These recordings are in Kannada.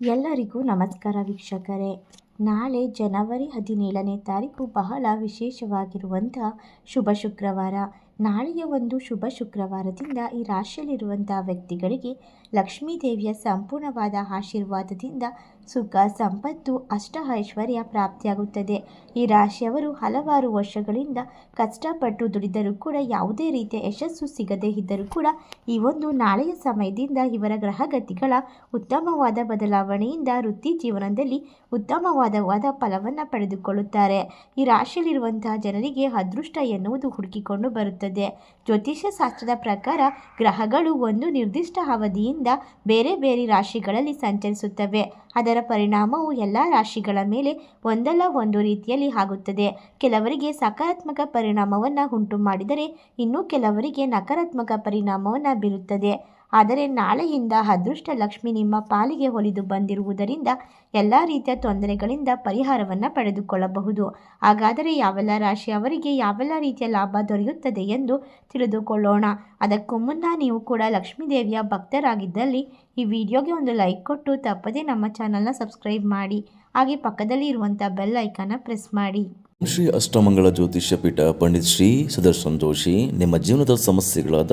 ಎಲ್ಲರಿಗೂ ನಮಸ್ಕಾರ ವೀಕ್ಷಕರೇ. ನಾಳೆ ಜನವರಿ ಹದಿನೇಳನೇ ತಾರೀಕು ಬಹಳ ವಿಶೇಷವಾಗಿರುವಂಥ ಶುಭ ಶುಕ್ರವಾರ. ನಾಳೆಯ ಒಂದು ಶುಭ ಶುಕ್ರವಾರದಿಂದ ಈ ರಾಶಿಯಲ್ಲಿರುವಂಥ ವ್ಯಕ್ತಿಗಳಿಗೆ ಲಕ್ಷ್ಮೀದೇವಿಯ ಸಂಪೂರ್ಣವಾದ ಆಶೀರ್ವಾದದಿಂದ ಸುಖ, ಸಂಪತ್ತು ಅಷ್ಟ ಐಶ್ವರ್ಯ ಪ್ರಾಪ್ತಿಯಾಗುತ್ತದೆ. ಈ ರಾಶಿಯವರು ಹಲವಾರು ವರ್ಷಗಳಿಂದ ಕಷ್ಟಪಟ್ಟು ದುಡಿದರೂ ಕೂಡ ಯಾವುದೇ ರೀತಿಯ ಯಶಸ್ಸು ಸಿಗದೇ ಇದ್ದರೂ ಕೂಡ ಈ ಒಂದು ನಾಳೆಯ ಸಮಯದಿಂದ ಇವರ ಗ್ರಹಗತಿಗಳ ಉತ್ತಮವಾದ ಬದಲಾವಣೆಯಿಂದ ವೃತ್ತಿ ಜೀವನದಲ್ಲಿ ಉತ್ತಮವಾದವಾದ ಫಲವನ್ನು ಪಡೆದುಕೊಳ್ಳುತ್ತಾರೆ. ಈ ರಾಶಿಯಲ್ಲಿರುವಂತಹ ಜನರಿಗೆ ಅದೃಷ್ಟ ಎನ್ನುವುದು ಹುಡುಕಿಕೊಂಡು ಬರುತ್ತದೆ. ಜ್ಯೋತಿಷ್ಯ ಶಾಸ್ತ್ರದ ಪ್ರಕಾರ ಗ್ರಹಗಳು ಒಂದು ನಿರ್ದಿಷ್ಟ ಅವಧಿಯಿಂದ ಬೇರೆ ಬೇರೆ ರಾಶಿಗಳಲ್ಲಿ ಸಂಚರಿಸುತ್ತವೆ. ಅದರ ಪರಿಣಾಮವು ಎಲ್ಲ ರಾಶಿಗಳ ಮೇಲೆ ಒಂದಲ್ಲ ಒಂದು ರೀತಿಯಲ್ಲಿ ಆಗುತ್ತದೆ. ಕೆಲವರಿಗೆ ಸಕಾರಾತ್ಮಕ ಪರಿಣಾಮವನ್ನು ಉಂಟು ಮಾಡಿದರೆ ಇನ್ನು ಕೆಲವರಿಗೆ ನಕಾರಾತ್ಮಕ ಪರಿಣಾಮವನ್ನು ಬೀರುತ್ತದೆ. ಆದರೆ ನಾಳೆಯಿಂದ ಅದೃಷ್ಟ ಲಕ್ಷ್ಮಿ ನಿಮ್ಮ ಪಾಲಿಗೆ ಹೊಲಿದು ಬಂದಿರುವುದರಿಂದ ಎಲ್ಲ ರೀತಿಯ ತೊಂದರೆಗಳಿಂದ ಪರಿಹಾರವನ್ನು ಪಡೆದುಕೊಳ್ಳಬಹುದು. ಹಾಗಾದರೆ ಯಾವೆಲ್ಲ ರಾಶಿಯವರಿಗೆ ಯಾವೆಲ್ಲ ರೀತಿಯ ಲಾಭ ದೊರೆಯುತ್ತದೆ ಎಂದು ತಿಳಿದುಕೊಳ್ಳೋಣ. ಅದಕ್ಕೂ ಮುನ್ನ ನೀವು ಕೂಡ ಲಕ್ಷ್ಮೀ ದೇವಿಯ ಭಕ್ತರಾಗಿದ್ದಲ್ಲಿ ಈ ವಿಡಿಯೋಗೆ ಒಂದು ಲೈಕ್ ಕೊಟ್ಟು ತಪ್ಪದೇ ನಮ್ಮ ಚಾನಲ್ನ ಸಬ್ಸ್ಕ್ರೈಬ್ ಮಾಡಿ. ಹಾಗೆ ಪಕ್ಕದಲ್ಲಿ ಇರುವಂಥ ಬೆಲ್ ಐಕನ್ನ ಪ್ರೆಸ್ ಮಾಡಿ. ಶ್ರೀ ಅಷ್ಟಮಂಗಳ ಜ್ಯೋತಿಷ್ಯ ಪೀಠ ಪಂಡಿತ್ ಶ್ರೀ ಸುದರ್ಶನ್ ಜೋಶಿ ನಿಮ್ಮ ಜೀವನದ ಸಮಸ್ಯೆಗಳಾದ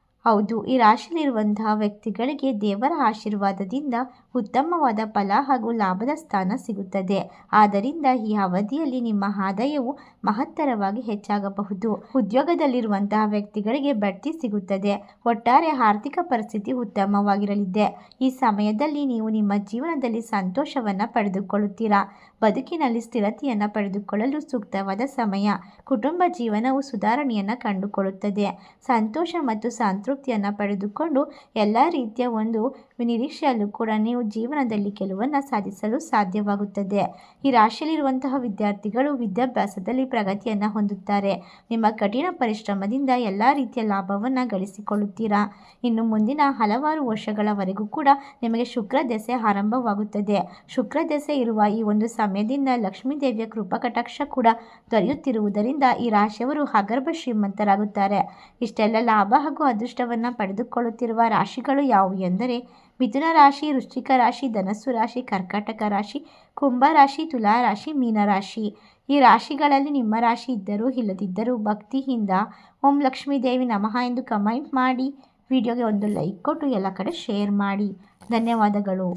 ಹೌದು ಈ ರಾಶಿಯಲ್ಲಿರುವಂತಹ ವ್ಯಕ್ತಿಗಳಿಗೆ ದೇವರ ಆಶೀರ್ವಾದದಿಂದ ಉತ್ತಮವಾದ ಫಲ ಹಾಗೂ ಲಾಭದ ಸ್ಥಾನ ಸಿಗುತ್ತದೆ. ಆದ್ದರಿಂದ ಈ ಅವಧಿಯಲ್ಲಿ ನಿಮ್ಮ ಆದಾಯವು ಮಹತ್ತರವಾಗಿ ಹೆಚ್ಚಾಗಬಹುದು. ಉದ್ಯೋಗದಲ್ಲಿರುವಂತಹ ವ್ಯಕ್ತಿಗಳಿಗೆ ಬಡ್ತಿ ಸಿಗುತ್ತದೆ. ಒಟ್ಟಾರೆ ಆರ್ಥಿಕ ಪರಿಸ್ಥಿತಿ ಉತ್ತಮವಾಗಿರಲಿದೆ. ಈ ಸಮಯದಲ್ಲಿ ನೀವು ನಿಮ್ಮ ಜೀವನದಲ್ಲಿ ಸಂತೋಷವನ್ನು ಪಡೆದುಕೊಳ್ಳುತ್ತೀರಾ? ಬದುಕಿನಲ್ಲಿ ಸ್ಥಿರತೆಯನ್ನು ಪಡೆದುಕೊಳ್ಳಲು ಸೂಕ್ತವಾದ ಸಮಯ. ಕುಟುಂಬ ಜೀವನವು ಸುಧಾರಣೆಯನ್ನು ಕಂಡುಕೊಳ್ಳುತ್ತದೆ. ಸಂತೋಷ ಮತ್ತು ಸಂತೃಪ್ತಿಯನ್ನು ಪಡೆದುಕೊಂಡು ಎಲ್ಲ ರೀತಿಯ ಒಂದು ನಿರೀಕ್ಷೆಯಲ್ಲೂ ಕೂಡ ನೀವು ಜೀವನದಲ್ಲಿ ಕೆಲವನ್ನು ಸಾಧಿಸಲು ಸಾಧ್ಯವಾಗುತ್ತದೆ. ಈ ರಾಶಿಯಲ್ಲಿರುವಂತಹ ವಿದ್ಯಾರ್ಥಿಗಳು ವಿದ್ಯಾಭ್ಯಾಸದಲ್ಲಿ ಪ್ರಗತಿಯನ್ನು ಹೊಂದುತ್ತಾರೆ. ನಿಮ್ಮ ಕಠಿಣ ಪರಿಶ್ರಮದಿಂದ ಎಲ್ಲ ರೀತಿಯ ಲಾಭವನ್ನು ಗಳಿಸಿಕೊಳ್ಳುತ್ತೀರಾ? ಇನ್ನು ಮುಂದಿನ ಹಲವಾರು ವರ್ಷಗಳವರೆಗೂ ಕೂಡ ನಿಮಗೆ ಶುಕ್ರ ದೆಸೆ ಆರಂಭವಾಗುತ್ತದೆ. ಶುಕ್ರ ದೆಸೆ ಇರುವ ಈ ಒಂದು ಸಮಯದಿಂದ ಲಕ್ಷ್ಮೀ ದೇವಿಯ ಕೃಪಾ ಕಟಾಕ್ಷ ಕೂಡ ದೊರೆಯುತ್ತಿರುವುದರಿಂದ ಈ ರಾಶಿಯವರು ಹಗರ್ಭ ಶ್ರೀಮಂತರಾಗುತ್ತಾರೆ. ಇಷ್ಟೆಲ್ಲ ಲಾಭ ಹಾಗೂ ಅದೃಷ್ಟವನ್ನು ಪಡೆದುಕೊಳ್ಳುತ್ತಿರುವ ರಾಶಿಗಳು ಯಾವುವು ಎಂದರೆ ಮಿಥುನ ರಾಶಿ, ವೃಶ್ಚಿಕ ರಾಶಿ, ಧನಸ್ಸು ರಾಶಿ, ಕರ್ಕಾಟಕ ರಾಶಿ, ಕುಂಭ ರಾಶಿ, ತುಲಾ ರಾಶಿ ಮೀನರಾಶಿ ಈ ರಾಶಿಗಳಲ್ಲಿ ನಿಮ್ಮ ರಾಶಿ ಇದ್ದರೂ ಇಲ್ಲದಿದ್ದರೂ ಭಕ್ತಿಯಿಂದ ಓಂ ಲಕ್ಷ್ಮೀ ದೇವಿ ನಮಃ ಎಂದು ಕಮೆಂಟ್ ಮಾಡಿ. ವಿಡಿಯೋಗೆ ಒಂದು ಲೈಕ್ ಕೊಟ್ಟು ಎಲ್ಲ ಕಡೆ ಶೇರ್ ಮಾಡಿ. ಧನ್ಯವಾದಗಳು.